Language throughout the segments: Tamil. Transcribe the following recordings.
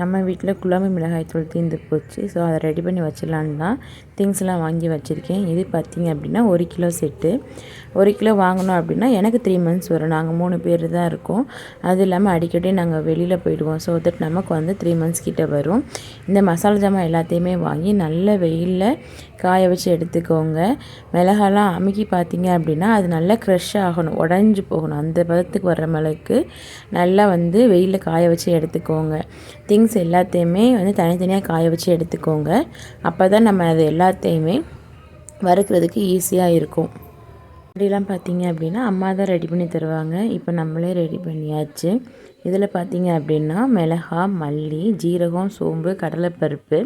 நம்ம வீட்டில் குழம்பு மிளகாய் தூள் தீர்ந்து போச்சு. ஸோ அதை ரெடி பண்ணி வச்சிடலான்னு தான் திங்ஸ்லாம் வாங்கி வச்சுருக்கேன். இது பார்த்திங்க அப்படின்னா ஒரு கிலோ செட்டு ஒரு கிலோ வாங்கணும் அப்படின்னா எனக்கு த்ரீ மந்த்ஸ் வரும். நாங்கள் மூணு பேர் தான் இருக்கோம். அது இல்லாமல் அடிக்கடி நாங்கள் வெளியில் போயிடுவோம். ஸோ தட் நமக்கு வந்து த்ரீ மந்த்ஸ் கிட்டே வரும். இந்த மசாலா ஜாமான் எல்லாத்தையுமே வாங்கி நல்ல வெயிலில் காய வச்சு எடுத்துக்கோங்க. மிளகாலாம் அமுக்கி பார்த்தீங்க அப்படின்னா அது நல்லா க்ரெஷ் ஆகணும். உடஞ்சி போகணும். அந்த பதத்துக்கு வர்ற மிளகுக்கு நல்லா வந்து வெயிலில் காய வச்சு எடுத்துக்கோங்க. திங்ஸ் எல்லாத்தையுமே வந்து தனித்தனியாக காய வச்சு எடுத்துக்கோங்க. அப்போ தான் நம்ம அது எல்லாத்தையுமே வறுக்கிறதுக்கு ஈஸியாக இருக்கும். அப்படிலாம் பார்த்தீங்க அப்படின்னா அம்மா தான் ரெடி பண்ணி தருவாங்க. இப்போ நம்மளே ரெடி பண்ணியாச்சு. இதில் பார்த்தீங்க அப்படின்னா மிளகா மல்லி ஜீரகம் சோம்பு கடலைப்பருப்பு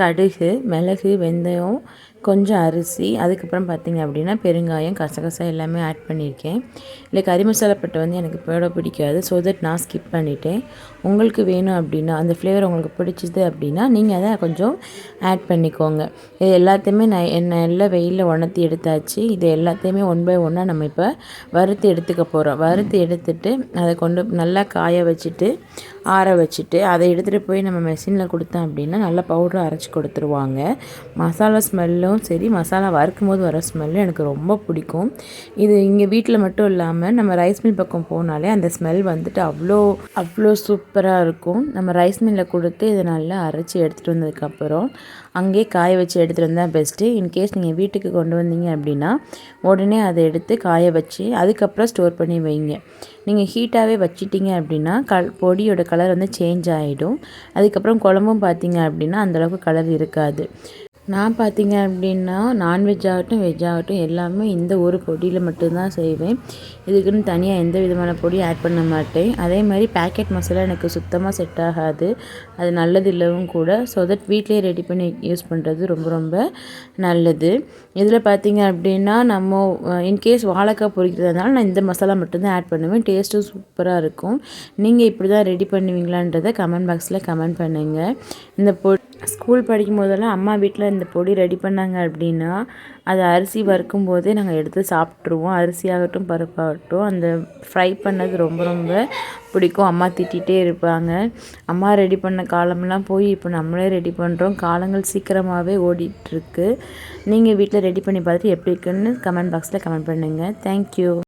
கடுகு மிளகு வெந்தயம் கொஞ்சம் அரிசி அதுக்கப்புறம் பார்த்திங்க அப்படின்னா பெருங்காயம் கசகசா எல்லாமே ஆட் பண்ணியிருக்கேன். இல்லை கறி மசாலா பட்டை வந்து எனக்கு போட பிடிக்காது ஸோ தட் நான் ஸ்கிப் பண்ணிட்டேன். உங்களுக்கு வேணும் அப்படின்னா அந்த ஃப்ளேவர் உங்களுக்கு பிடிச்சிது அப்படின்னா நீங்கள் அதை கொஞ்சம் ஆட் பண்ணிக்கோங்க. இது எல்லாத்தையுமே நான் என்ன எல்லாம் வெயிலில் உணர்த்தி எடுத்தாச்சு. இது எல்லாத்தையுமே ஒன் பை ஒன்னாக நம்ம இப்போ வறுத்து எடுத்துக்க போகிறோம் வறுத்து எடுத்துட்டு அதை கொண்டு நல்லா காய வச்சுட்டு ஆற வச்சுட்டு அதை எடுத்துகிட்டு போய் நம்ம மெஷினில் கொடுத்தோம் அப்படின்னா நல்லா பவுடர் அரைச்சி கொடுத்துருவாங்க. மசாலா ஸ்மெல்லும் சரி மசாலா வறுக்கும் போது வர ஸ்மெல்லும் எனக்கு ரொம்ப பிடிக்கும். இது இங்கே வீட்டில் மட்டும் இல்லாமல் நம்ம ரைஸ் மில் பக்கம் போனாலே அந்த ஸ்மெல் வந்துட்டு அவ்வளோ அவ்வளோ சூப்பராக இருக்கும். நம்ம ரைஸ் மில்லில் கொடுத்து இதை நல்லா அரைச்சி எடுத்துகிட்டு வந்ததுக்கப்புறம் அங்கேயே காய வச்சு எடுத்துகிட்டு வந்தால் பெஸ்ட்டு இன்கேஸ் நீங்கள் வீட்டுக்கு கொண்டு வந்தீங்க அப்படின்னா உடனே அதை எடுத்து காய வச்சு அதுக்கப்புறம் ஸ்டோர் பண்ணி வைங்க. நீங்கள் ஹீட்டாகவே வச்சிட்டிங்க அப்படின்னா கல் பொடியோட கலர் வந்து சேஞ்ச் ஆகிடும் அதுக்கப்புறம் குழம்பும் பார்த்திங்க அப்படின்னா அந்தளவுக்கு கலர் இருக்காது. நான் பார்த்தீங்க அப்படின்னா நான்வெஜ் ஆகட்டும் வெஜ் ஆகட்டும் எல்லாமே இந்த ஒரு பொடியில் மட்டும்தான் செய்வேன். இதுக்குன்னு தனியாக எந்த விதமான பொடியும் ஆட் பண்ண மாட்டேன். அதே மாதிரி பேக்கெட் மசாலா எனக்கு சுத்தமாக செட் ஆகாது. அது நல்லது இல்லவும் கூட. ஸோ தட் வீட்லேயே ரெடி பண்ணி யூஸ் பண்ணுறது ரொம்ப ரொம்ப நல்லது. இதில் பார்த்தீங்க அப்படின்னா நம்ம இன்கேஸ் வாழைக்காய் பொரிக்கிறதுனால நான் இந்த மசாலா மட்டும்தான் ஆட் பண்ணுவேன். டேஸ்ட்டும் சூப்பராக இருக்கும். நீங்கள் இப்படி தான் ரெடி பண்ணுவீங்களான்றதை கமெண்ட் பாக்ஸில் கமெண்ட் பண்ணுங்கள் இந்த பொ ஸ்கூல் படிக்கும் போதெல்லாம் அம்மா வீட்டில் இந்த பொடி ரெடி பண்ணாங்க அப்படின்னா அது அரிசி வறுக்கும் போதே நாங்கள் எடுத்து சாப்பிட்ருவோம் அரிசியாகட்டும் பருப்பாகட்டும். அந்த ஃப்ரை பண்ணது ரொம்ப ரொம்ப பிடிக்கும். அம்மா திட்டிகிட்டே இருப்பாங்க. அம்மா ரெடி பண்ண காலம்லாம் போய் இப்போ நம்மளே ரெடி பண்ணுறோம் காலங்கள் சீக்கிரமாகவே ஓடிட்டுருக்கு. நீங்கள் வீட்டில் ரெடி பண்ணி பார்த்துட்டு எப்படி இருக்குன்னு கமெண்ட் பாக்ஸில் கமெண்ட் பண்ணுங்கள் தேங்க்யூ